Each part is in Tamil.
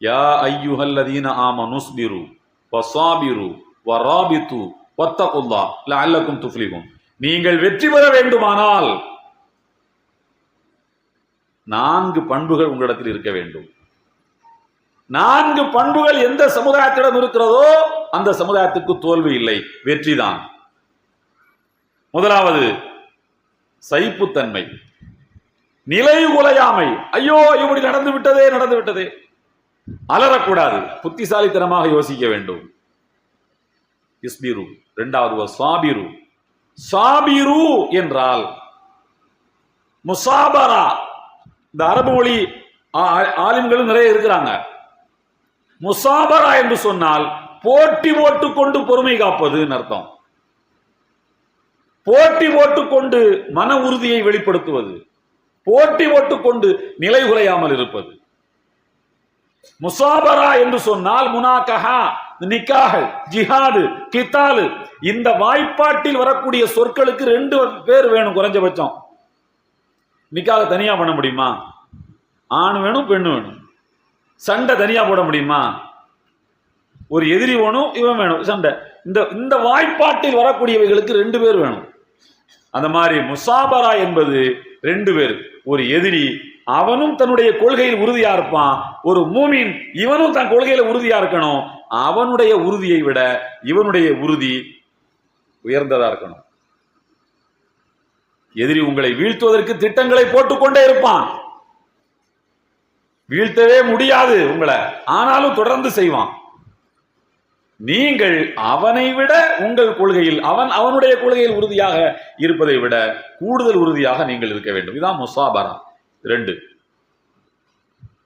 யா ஐயுஹல்லதீன ஆமனுஸ்பிரு வசாபிரு வராபித்து வத்தகுல்லா லஅல்லக்கும் துஃப்லிஹூன் நீங்கள் வெற்றி பெற வேண்டுமானால் நான்கு பண்புகள் உங்களிடத்தில் இருக்க வேண்டும் நான்கு பண்புகள் எந்த சமுதாயத்திடம் இருக்கிறதோ அந்த சமுதாயத்துக்கு தோல்வி இல்லை வெற்றிதான் முதலாவது சகிப்புத்தன்மை நிலை குலையாமை ஐயோ இப்படி நடந்து விட்டதே நடந்து விட்டதே அலறக்கூடாது. புத்திசாலித்தனமாக யோசிக்க வேண்டும். இஸ்பிரு. இரண்டாவது சாபிரு. சாபிரு என்றால் முசாபரா. இந்த அரபு மொழி ஆ- ஆலிம்களும் நிறைய இருக்கிறாங்க. முசாபரா என்று சொன்னால் போட்டி போட்டுக்கொண்டு பொறுமை காப்பதுன்னு அர்த்தம். போட்டி போட்டுக்கொண்டு மன உறுதியை வெளிப்படுத்துவது. போட்டி போட்டுக்கொண்டு நிலை குறையாமல் இருப்பது. முசாபரா என்று சொன்னால் முனாகஹா நிக்காஹ் ஜிஹாது கித்தாலு. இந்த வாய்ப்பாட்டில் வரக்கூடிய சொற்களுக்கு ரெண்டு பேர் வேணும் குறைஞ்சபட்சம். நிக்காக தனியா பண்ண முடியுமா? ஆண் வேணும் பெண்ணு வேணும். சண்டை தனியா போட முடியுமா? ஒரு எதிரி வேணும் இவன் வேணும். சண்டை. இந்த இந்த வாய்ப்பாட்டில் வரக்கூடியவைகளுக்கு ரெண்டு பேர் வேணும். அந்த மாதிரி முசாபரா என்பது ரெண்டு பேர். ஒரு எதிரி அவனும் தன்னுடைய கொள்கையில் உறுதியா இருப்பான். ஒரு மூமின் இவனும் தன் கொள்கையில உறுதியா இருக்கணும். அவனுடைய உறுதியை விட இவனுடைய உறுதி உயர்ந்ததா இருக்கணும். எதிரி உங்களை வீழ்த்துவதற்கு திட்டங்களை போட்டுக்கொண்டே இருப்பான். வீழ்த்தவே முடியாது உங்களை. ஆனாலும் தொடர்ந்து செய்வான். நீங்கள் அவனை விட உங்கள் கொள்கையில் அவன் அவனுடைய கொள்கையில் உறுதியாக இருப்பதை விட கூடுதல் உறுதியாக நீங்கள் இருக்க வேண்டும். இதான் முசாபரா ரெண்டு.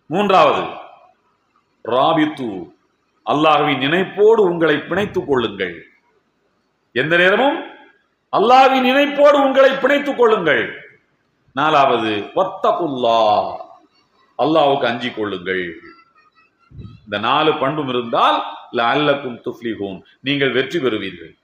மூன்றாவது ராபித்து அல்லாஹ்வின் நினைப்போடு உங்களை பிணைத்துக் கொள்ளுங்கள். எந்த நேரமும்? அல்லாஹ்வின் நினைப்போடு உங்களை பிணைத்துக் கொள்ளுங்கள். நாலாவது வத்தகுல்லா அல்லாவுக்கு அஞ்சிக் கொள்ளுங்கள். இந்த நாலு பண்பும் இருந்தால் லஅல்லக்கும் துஃப்லிஹூன். நீங்கள் வெற்றி பெறுவீர்கள்.